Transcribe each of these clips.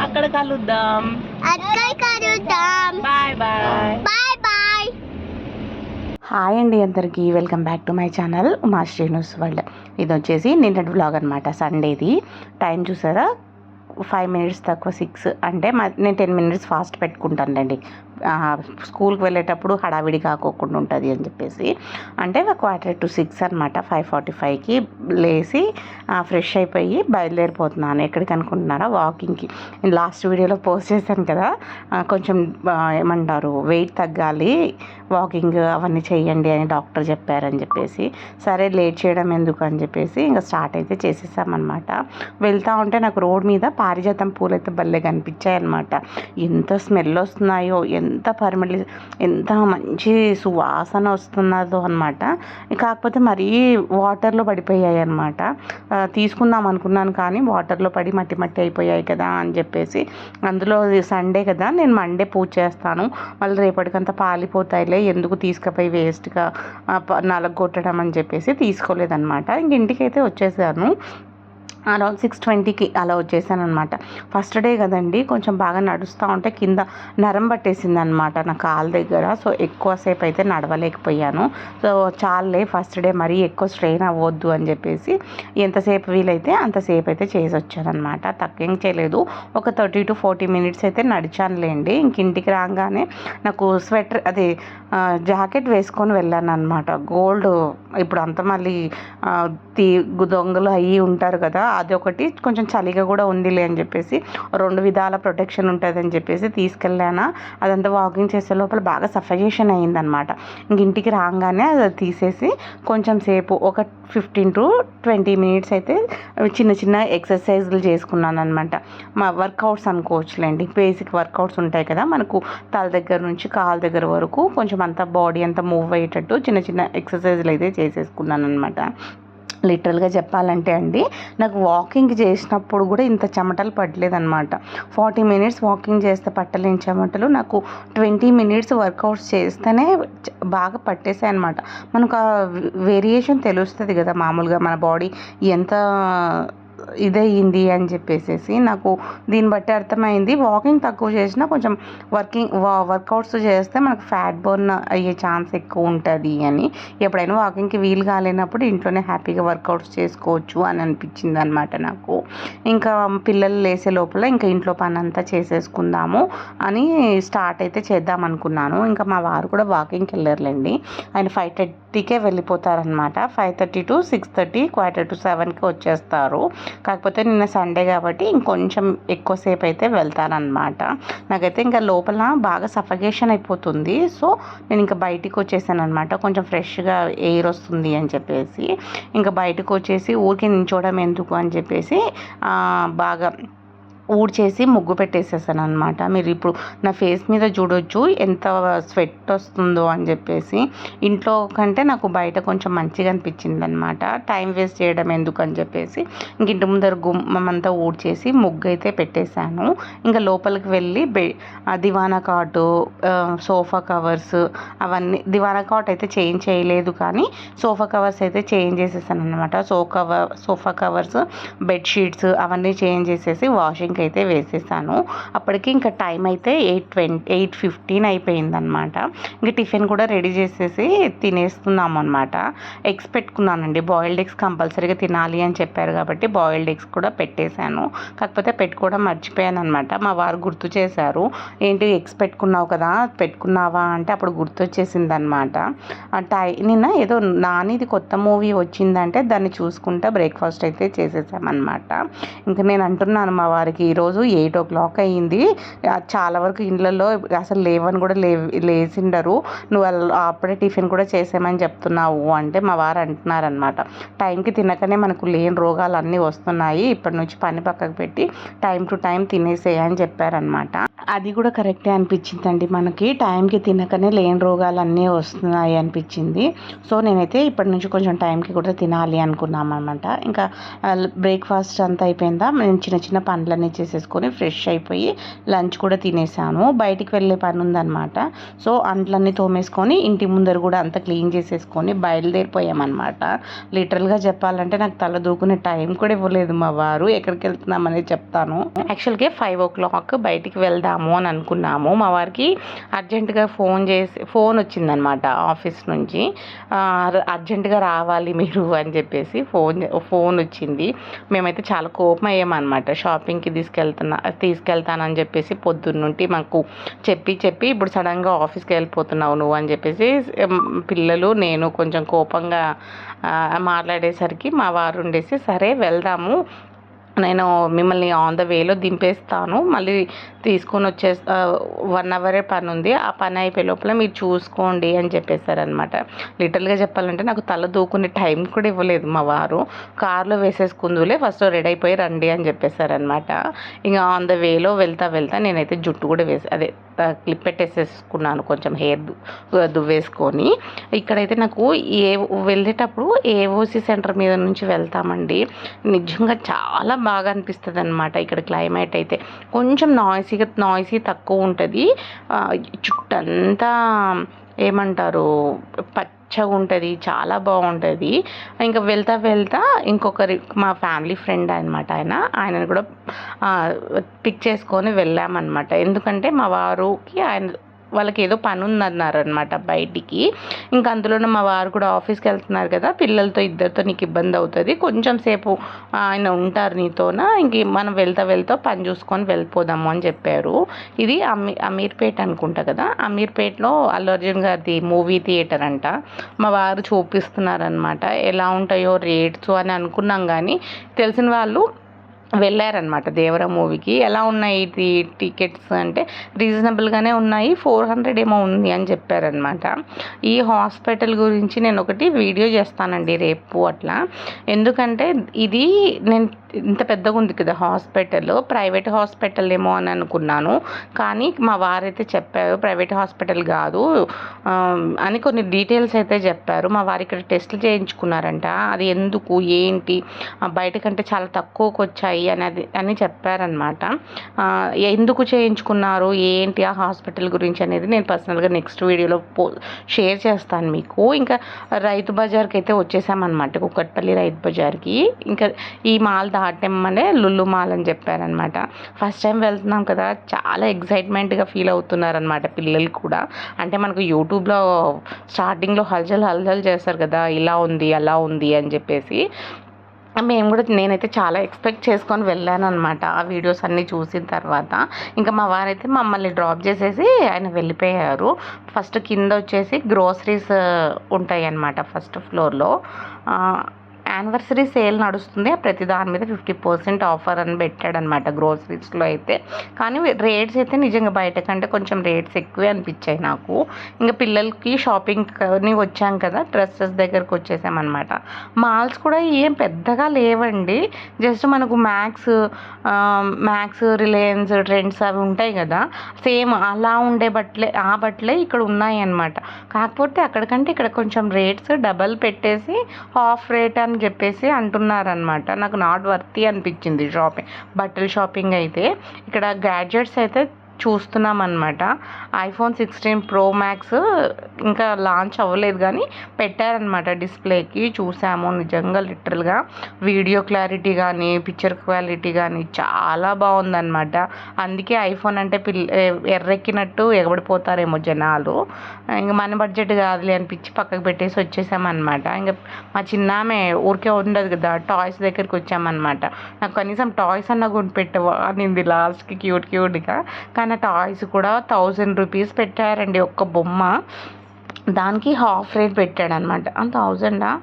అక్కడ కలుద్దాం. అక్కడ కలుద్దాం. Bye bye. Bye bye. Hi అండి అందరికీ. Welcome back to my channel Uma Srinivas world. ఇది వచ్చేసి నిన్నటి వ్లాగ్ అనమాట సండేది. టైం చూసారా? ఫైవ్ మినిట్స్ తక్కువ సిక్స్. అంటే మా నేను టెన్ మినిట్స్ ఫాస్ట్ పెట్టుకుంటానులేండి. స్కూల్కి వెళ్ళేటప్పుడు హడావిడి కాకోకుండా ఉంటుంది అని చెప్పేసి. అంటే క్వార్టర్ టు సిక్స్ అనమాట ఫైవ్ ఫార్టీ ఫైవ్కి లేచి ఫ్రెష్ అయిపోయి బయలుదేరిపోతున్నాను. ఎక్కడికి అనుకుంటున్నారా? వాకింగ్కి. నేను లాస్ట్ వీడియోలో పోస్ట్ చేశాను కదా కొంచెం ఏమంటారు వెయిట్ తగ్గాలి వాకింగ్ అవన్నీ చేయండి అని డాక్టర్ చెప్పారని చెప్పేసి. సరే లేట్ చేయడం ఎందుకు అని చెప్పేసి ఇంకా స్టార్ట్ అయితే చేసేసామన్నమాట. వెళ్తా ఉంటే నాకు రోడ్ మీద పారిజాతం పూలు అయితే భలే కనిపించాయి అనమాట ఎంత స్మెల్ వస్తున్నాయో ఎంత ఎంత పరిమళి ఎంత మంచి సువాసన వస్తున్నదో అనమాట కాకపోతే మరీ వాటర్లో పడిపోయాయి అనమాట తీసుకుందాం అనుకున్నాను కానీ వాటర్లో పడి మట్టి మట్టి అయిపోయాయి కదా అని చెప్పేసి. అందులో సండే కదా నేను మండే పూజ చేస్తాను. మళ్ళీ రేపటికంతా పాలిపోతాయిలే ఎందుకు తీసుకుపోయి వేస్ట్గా నలగొట్టడం అని చెప్పేసి తీసుకోలేదన్నమాట. ఇంక ఇంటికైతే వచ్చేసాను. అరౌండ్ సిక్స్ ట్వంటీకి అలా వచ్చేసాను అనమాట ఫస్ట్ డే కదండి కొంచెం బాగా నడుస్తూ ఉంటే కింద నరం పట్టేసింది అనమాట నా కాలు దగ్గర. సో ఎక్కువసేపు అయితే నడవలేకపోయాను. సో చాలే ఫస్ట్ డే మరీ ఎక్కువ స్ట్రెయిన్ అవ్వద్దు అని చెప్పేసి ఎంతసేపు వీలైతే అంతసేపు అయితే చేసి వచ్చానమాట తక్కువేం చేయలేదు. ఒక థర్టీ టు ఫార్టీ మినిట్స్ అయితే నడిచానులేండి. ఇంక ఇంటికి రాగానే నాకు స్వెటర్ అది జాకెట్ వేసుకొని వెళ్ళాను అనమాట గోల్డ్ ఇప్పుడు అంత మళ్ళీ తీ దొంగలు అయ్యి ఉంటారు కదా అది ఒకటి కొంచెం చలిగా కూడా ఉందిలే అని చెప్పేసి రెండు విధాల ప్రొటెక్షన్ ఉంటుంది అని చెప్పేసి తీసుకెళ్ళానా. అదంతా వాకింగ్ చేసే లోపల బాగా సఫకేషన్ అయిందనమాట ఇంక ఇంటికి రాగానే అది తీసేసి కొంచెం సేపు ఒక ఫిఫ్టీన్ టు ట్వంటీ మినిట్స్ అయితే చిన్న చిన్న ఎక్సర్సైజ్లు చేసుకున్నాను అనమాట మా వర్కౌట్స్ అనుకోవచ్చులేండి. బేసిక్ వర్కౌట్స్ ఉంటాయి కదా మనకు తల దగ్గర నుంచి కాలు దగ్గర వరకు కొంచెం అంతా బాడీ అంతా మూవ్ అయ్యేటట్టు చిన్న చిన్న ఎక్సర్సైజ్లు అయితే చేసేసుకున్నాను అనమాట లిటరల్గా చెప్పాలంటే అండి నాకు వాకింగ్ చేసినప్పుడు కూడా ఇంత చెమటలు పడలేదన్నమాట. ఫార్టీ మినిట్స్ వాకింగ్ చేస్తే పట్టలేని చెమటలు నాకు ట్వంటీ మినిట్స్ వర్కౌట్స్ చేస్తేనే చ- బాగా పట్టేసాయి అనమాట మనకు ఆ వేరియేషన్ తెలుస్తుంది కదా మామూలుగా మన బాడీ ఎంత ఇదయ్యింది అని చెప్పేసేసి నాకు దీన్ని బట్టి అర్థమైంది. వాకింగ్ తక్కువ చేసినా కొంచెం వర్కింగ్ వర్కౌట్స్ చేస్తే మనకు ఫ్యాట్ బర్న్ అయ్యే ఛాన్స్ ఎక్కువ ఉంటుంది అని. ఎప్పుడైనా వాకింగ్కి వీలు కాలేనప్పుడు ఇంట్లోనే హ్యాపీగా వర్కౌట్స్ చేసుకోవచ్చు అని అనిపించింది అనమాట నాకు. ఇంకా పిల్లలు లేసే లోపల ఇంకా ఇంట్లో పని అంతా చేసేసుకుందాము అని స్టార్ట్ అయితే చేద్దాం అనుకున్నాను. ఇంకా మా వారు కూడా వాకింగ్కి వెళ్ళారులేండి. ఆయన ఫైవ్ థర్టీకే వెళ్ళిపోతారనమాట five thirty to six thirty quarter to సెవెన్కి వచ్చేస్తారు. కాకపోతే నిన్న సండే కాబట్టి ఇంకొంచెం ఎక్కువసేపు అయితే వెళ్తానన్నమాట. నాకైతే ఇంకా లోపల బాగా సఫకేషన్ అయిపోతుంది. సో నేను ఇంకా బయటికి వచ్చేసాను అనమాట కొంచెం ఫ్రెష్గా ఎయిర్ వస్తుంది అని చెప్పేసి. ఇంకా బయటకు వచ్చేసి ఊరికి నించోవడం ఎందుకు అని చెప్పేసి బాగా ఊడ్చేసి ముగ్గు పెట్టేసేసాను అనమాట మీరు ఇప్పుడు నా ఫేస్ మీద చూడొచ్చు ఎంత స్వెట్ వస్తుందో అని చెప్పేసి. ఇంట్లో కంటే నాకు బయట కొంచెం మంచిగా అనిపించింది అనమాట టైం వేస్ట్ చేయడం ఎందుకు అని చెప్పేసి. ఇంక ఇంటి ముందర గుమ్మం అంతా ఊడ్చేసి ముగ్గు అయితే పెట్టేశాను. ఇంకా లోపలికి వెళ్ళి బె దివానా కాటు సోఫా కవర్స్ అవన్నీ దివానా కాట్ అయితే చేంజ్ చేయలేదు కానీ సోఫా కవర్స్ అయితే చేంజ్ చేసేసాను అనమాట so cover sofa covers bedsheets అవన్నీ చేంజ్ చేసేసి వాషింగ్ వాషింగ్కి అయితే వేసేసాను. అప్పటికి ఇంకా టైం అయితే ఎయిట్ ట్వంటీ ఎయిట్ ఫిఫ్టీన్ అయిపోయిందనమాట ఇంకా టిఫిన్ కూడా రెడీ చేసేసి తినేస్తున్నాము అనమాట ఎగ్స్ పెట్టుకున్నానండి. బాయిల్డ్ ఎగ్స్ కంపల్సరీగా తినాలి అని చెప్పారు కాబట్టి బాయిల్డ్ ఎగ్స్ కూడా పెట్టేశాను. కాకపోతే పెట్టుకోవడం మర్చిపోయాను అనమాట మా వారు గుర్తు చేశారు. ఏంటి ఎగ్స్ పెట్టుకున్నావు కదా? పెట్టుకున్నావా? అంటే అప్పుడు గుర్తొచ్చేసింది అనమాట టై నిన్న ఏదో నానిది కొత్త మూవీ వచ్చిందంటే దాన్ని చూసుకుంటా బ్రేక్ఫాస్ట్ అయితే చేసేసామన్నమాట. ఇంకా నేను అంటున్నాను మా వారికి ఈరోజు ఎయిట్ ఓ క్లాక్ అయ్యింది. చాలా వరకు ఇళ్ళల్లో అసలు లేవని కూడా లే లేచిండరు. నువ్వు అప్పుడే టిఫిన్ కూడా చేసామని చెప్తున్నావు అంటే మా వారు అంటున్నారనమాట టైంకి తినకనే మనకు లేని రోగాలు అన్నీ వస్తున్నాయి. ఇప్పటి నుంచి పని పక్కకు పెట్టి టైం టు టైం తినేసేయని చెప్పారనమాట అది కూడా కరెక్టే అనిపించిందండి మనకి. టైంకి తినకనే లేని రోగాలు అన్నీ వస్తున్నాయి అనిపించింది. సో నేనైతే ఇప్పటి నుంచి కొంచెం టైంకి కూడా తినాలి అనుకున్నాం అనమాట ఇంకా బ్రేక్ఫాస్ట్ అంతా అయిపోయిందా? మేము చిన్న చిన్న పనులన్నీ చేసేసుకొని ఫ్రెష్ అయిపోయి లంచ్ కూడా తినేసాను. బయటికి వెళ్ళే పని ఉందన్నమాట. సో అంట్లన్నీ తోమేసుకొని ఇంటి ముందర కూడా అంతా క్లీన్ చేసేసుకొని బయలుదేరిపోయామన్నమాట. లిటరల్గా చెప్పాలంటే నాకు తల దూకునే టైం కూడా ఇవ్వలేదు మా వారు. ఎక్కడికి వెళ్తున్నామనేది చెప్తాను. యాక్చువల్గా ఫైవ్ ఓ క్లాక్ బయటికి వెళ్దాము అని అనుకున్నాము. మా వారికి అర్జెంటుగా ఫోన్ చేసి ఫోన్ వచ్చిందనమాట ఆఫీస్ నుంచి. అర్జెంటుగా రావాలి మీరు అని చెప్పేసి ఫోన్ ఫోన్ వచ్చింది. మేమైతే చాలా కోపం అయ్యామన్నమాట. షాపింగ్కి తీసుకెళ్తున్నా తీసుకెళ్తానని చెప్పేసి పొద్దున్నుంటి మాకు చెప్పి చెప్పి ఇప్పుడు సడన్గా ఆఫీస్కి వెళ్ళిపోతున్నావు నువ్వు అని చెప్పేసి పిల్లలు నేను కొంచెం కోపంగా మాట్లాడేసరికి మా వారు ఉండేసి సరే వెళ్దాము నేను మిమ్మల్ని ఆన్ ద వేలో దింపేస్తాను. మళ్ళీ తీసుకొని వచ్చే వన్ అవరే పని ఉంది. ఆ పని అయిపోయే లోపల మీరు చూసుకోండి అని చెప్పేశారనమాట లిటరల్గా చెప్పాలంటే నాకు తల దూకునే టైం కూడా ఇవ్వలేదు మా వారు. కార్లో వేసేసుకుందులే ఫస్ట్ రెడీ అయిపోయి రండి అని చెప్పేశారనమాట ఇంకా ఆన్ ద వేలో వెళ్తా వెళ్తా నేనైతే జుట్టు కూడా వేసి అదే క్లిప్ పెట్టేసేసుకున్నాను కొంచెం హెయిర్ దువ్వేసుకొని. ఇక్కడైతే నాకు ఏ వెళ్ళేటప్పుడు ఏఓసి సెంటర్ మీద నుంచి వెళ్తామండి. నిజంగా చాలా బాగా అనిపిస్తుంది అనమాట ఇక్కడ క్లైమేట్ అయితే. కొంచెం నాయిసీగా నాయిసీ తక్కువ ఉంటుంది. చుట్టంతా ఏమంటారు పచ్చగా ఉంటుంది చాలా బాగుంటుంది. ఇంకా వెళ్తా వెళ్తా ఇంకొకరి మా ఫ్యామిలీ ఫ్రెండ్ అనమాట ఆయన. ఆయనను కూడా పిక్ చేసుకొని వెళ్ళామన్నమాట. ఎందుకంటే మా వారుకి ఆయన వాళ్ళకి ఏదో పని ఉందన్నారు అనమాట బయటికి. ఇంకా అందులోనే మా వారు కూడా ఆఫీస్కి వెళ్తున్నారు కదా పిల్లలతో ఇద్దరితో నీకు ఇబ్బంది అవుతుంది. కొంచెం సేపు ఆయన ఉంటారు నీతోన ఇంక మనం వెళ్తా వెళ్తా పని చూసుకొని వెళ్ళిపోదాము అని చెప్పారు. ఇది అమీ అమీర్పేట్ అనుకుంటా కదా అమీర్పేట్లో అల్లు అర్జున్ గారిది మూవీ థియేటర్ అంట. మా వారు చూపిస్తున్నారనమాట ఎలా ఉంటాయో రేట్స్ అని అనుకున్నాం కానీ తెలిసిన వాళ్ళు వెళ్ళారనమాట దేవర మూవీకి. ఎలా ఉన్నాయి ఇది టికెట్స్ అంటే రీజనబుల్గానే ఉన్నాయి. ఫోర్ హండ్రెడ్ ఏమో ఉంది అని చెప్పారనమాట ఈ హాస్పిటల్ గురించి నేను ఒకటి వీడియో చేస్తానండి రేపు అట్లా. ఎందుకంటే ఇది నేను ఇంత పెద్దగా ఉంది కదా హాస్పిటల్ ప్రైవేట్ హాస్పిటల్ ఏమో అని అనుకున్నాను. కానీ మా వారైతే చెప్పారు ప్రైవేట్ హాస్పిటల్ కాదు అని కొన్ని డీటెయిల్స్ అయితే చెప్పారు. మా వారు ఇక్కడ టెస్టులు చేయించుకున్నారంట. అది ఎందుకు ఏంటి? బయట బయటకంటే చాలా తక్కువకి వచ్చాయి అనేది అని చెప్పారనమాట ఎందుకు చేయించుకున్నారు? ఏంటి ఆ హాస్పిటల్ గురించి అనేది నేను పర్సనల్గా నెక్స్ట్ వీడియోలో పో షేర్ చేస్తాను మీకు. ఇంకా రైతు బజార్కి అయితే వచ్చేసామన్నమాట కుక్కట్పల్లి రైతు బజార్కి. ఇంకా ఈ మాల్ దాటమ్మనే లుల్లు మాల్ అని చెప్పారనమాట ఫస్ట్ టైం వెళ్తున్నాం కదా చాలా ఎగ్జైట్మెంట్గా ఫీల్ అవుతున్నారనమాట పిల్లలు కూడా. అంటే మనకు యూట్యూబ్లో స్టార్టింగ్లో హల్చల్ హల్చల్ చేస్తారు కదా ఇలా ఉంది అలా ఉంది అని చెప్పేసి. మేము కూడా నేనైతే చాలా ఎక్స్పెక్ట్ చేసుకొని వెళ్ళాను అనమాట ఆ వీడియోస్ అన్నీ చూసిన తర్వాత. ఇంకా మా వారైతే మమ్మల్ని డ్రాప్ చేసేసి ఆయన వెళ్ళిపోయారు. ఫస్ట్ కింద వచ్చేసి గ్రోసరీస్ ఉంటాయి అన్నమాట ఫస్ట్ ఫ్లోర్లో. యానివర్సరీ సేల్ నడుస్తుంది. ప్రతి దాని మీద ఫిఫ్టీ పర్సెంట్ ఆఫర్ అని పెట్టాడనమాట గ్రోసరీస్లో అయితే. కానీ రేట్స్ అయితే నిజంగా బయట కంటే కొంచెం రేట్స్ ఎక్కువే అనిపించాయి నాకు. ఇంకా పిల్లలకి షాపింగ్ని వచ్చాం కదా డ్రెస్సెస్ దగ్గరకు వచ్చేసామన్నమాట. మాల్స్ కూడా ఏం పెద్దగా లేవండి. జస్ట్ మనకు మ్యాక్స్ మ్యాక్స్ రిలయన్స్ ట్రెండ్స్ అవి ఉంటాయి కదా. సేమ్ అలా ఉండే బట్టలే ఆ బట్టలే ఇక్కడ ఉన్నాయి అన్నమాట కాకపోతే అక్కడికంటే ఇక్కడ కొంచెం రేట్స్ డబల్ పెట్టేసి హాఫ్ రేట్ అని చెప్పేసి అంటున్నారనమాట నాకు నాట్ వర్తి అనిపించింది షాపింగ్ బట్టల షాపింగ్ అయితే. ఇక్కడ గ్యాడ్జెట్స్ అయితే చూస్తున్నాం అనమాట ఐఫోన్ సిక్స్టీన్ ప్రో మ్యాక్స్ ఇంకా లాంచ్ అవ్వలేదు కానీ పెట్టారనమాట డిస్ప్లేకి. చూసాము నిజంగా లిటరల్గా. వీడియో క్లారిటీ కానీ పిక్చర్ క్వాలిటీ కానీ చాలా బాగుందన్నమాట. అందుకే ఐఫోన్ అంటే పిల్ ఎర్రెక్కినట్టు ఎగబడిపోతారేమో జనాలు. ఇంకా మన బడ్జెట్ కాదులే అనిపించి పక్కకు పెట్టేసి వచ్చేసామన్నమాట. ఇంకా మా చిన్నామే ఊరికే ఉండదు కదా టాయ్స్ దగ్గరికి వచ్చామన్నమాట. నాకు కనీసం టాయ్స్ అన్న కొనిపెట్టవా నింది లాస్ట్కి క్యూట్ క్యూట్గా. కానీ ఆ టాయ్స్ కూడా థౌజండ్ రూపీస్ పెట్టారండి ఒక్క బొమ్మ. దానికి హాఫ్ రేట్ పెట్టాడనమాట. థౌజండా?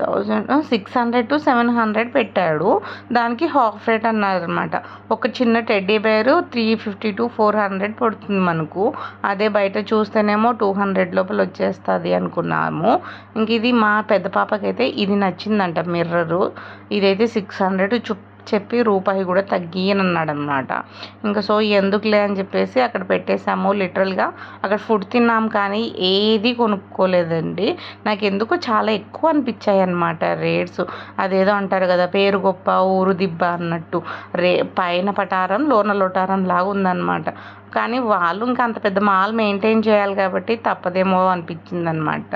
Thousand six hundred to seven hundred పెట్టాడు. దానికి హాఫ్ రేట్ అన్నారనమాట. ఒక చిన్న teddy bear three fifty to four hundred పడుతుంది మనకు. అదే బయట చూస్తేనేమో టూ హండ్రెడ్ లోపల వచ్చేస్తుంది అనుకున్నాము. ఇంక ఇది మా పెద్ద పాపకైతే ఇది నచ్చిందంట మిర్రరు. ఇదైతే సిక్స్ హండ్రెడ్ చు చెప్పి రూపాయి కూడా తగ్గియనన్నాడు అనమాట ఇంకా సో ఎందుకులే అని చెప్పేసి అక్కడ పెట్టేశాము. లిటరల్గా అక్కడ ఫుడ్ తిన్నాం కానీ ఏది కొనుక్కోలేదండి. నాకు ఎందుకో చాలా ఎక్కువ అనిపించాయి అనమాట రేట్స్. అదేదో అంటారు కదా పేరు గొప్ప ఊరు దిబ్బ అన్నట్టు. రే పైన పటారం లోన లొటారం లాగా ఉందన్నమాట కానీ వాళ్ళు ఇంకా అంత పెద్ద మాల్ మెయింటైన్ చేయాలి కాబట్టి తప్పదేమో అనిపించింది అనమాట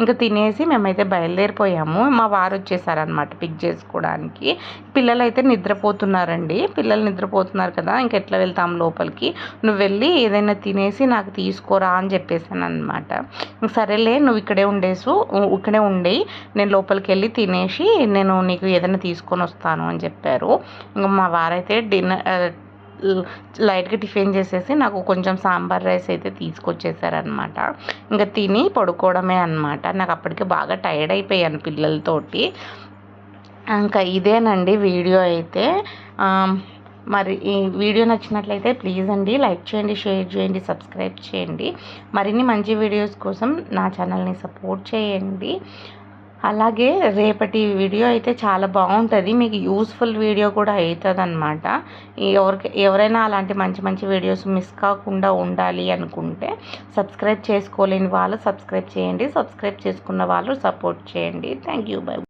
ఇంకా తినేసి మేమైతే బయలుదేరిపోయాము. మా వారు వచ్చేసారనమాట పిక్ చేసుకోవడానికి. పిల్లలు అయితే నిద్రపోతున్నారండి. పిల్లలు నిద్రపోతున్నారు కదా ఇంక ఎట్లా వెళ్తాం లోపలికి? నువ్వు వెళ్ళి ఏదైనా తినేసి నాకు తీసుకోరా అని చెప్పేసాను అనమాట సరేలే నువ్వు ఇక్కడే ఉండేసు ఇక్కడే ఉండి నేను లోపలికి వెళ్ళి తినేసి నేను నీకు ఏదైనా తీసుకొని వస్తాను అని చెప్పారు. ఇంకా మా వారైతే డిన్నర్ లైట్గా టిఫిన్ చేసేసి నాకు కొంచెం సాంబార్ రైస్ అయితే తీసుకొచ్చేసారనమాట ఇంకా తిని పడుకోవడమే అనమాట నాకు అప్పటికి బాగా టైర్డ్ అయిపోయాను పిల్లలతోటి. ఇంకా ఇదేనండి వీడియో అయితే. మరి ఈ వీడియో నచ్చినట్లయితే ప్లీజ్ అండి లైక్ చేయండి షేర్ చేయండి సబ్స్క్రైబ్ చేయండి. మరిన్ని మంచి వీడియోస్ కోసం నా ఛానల్ని సపోర్ట్ చేయండి. అలాగే రేపటి వీడియో అయితే చాలా బాగుంటుంది. మీకు యూస్ఫుల్ వీడియో కూడా అవుతుంది అనమాట ఎవరికి ఎవరైనా అలాంటి మంచి మంచి వీడియోస్ మిస్ కాకుండా ఉండాలి అనుకుంటే సబ్స్క్రైబ్ చేసుకోలేని వాళ్ళు సబ్స్క్రైబ్ చేయండి. సబ్స్క్రైబ్ చేసుకున్న వాళ్ళు సపోర్ట్ చేయండి. Thank you. బై.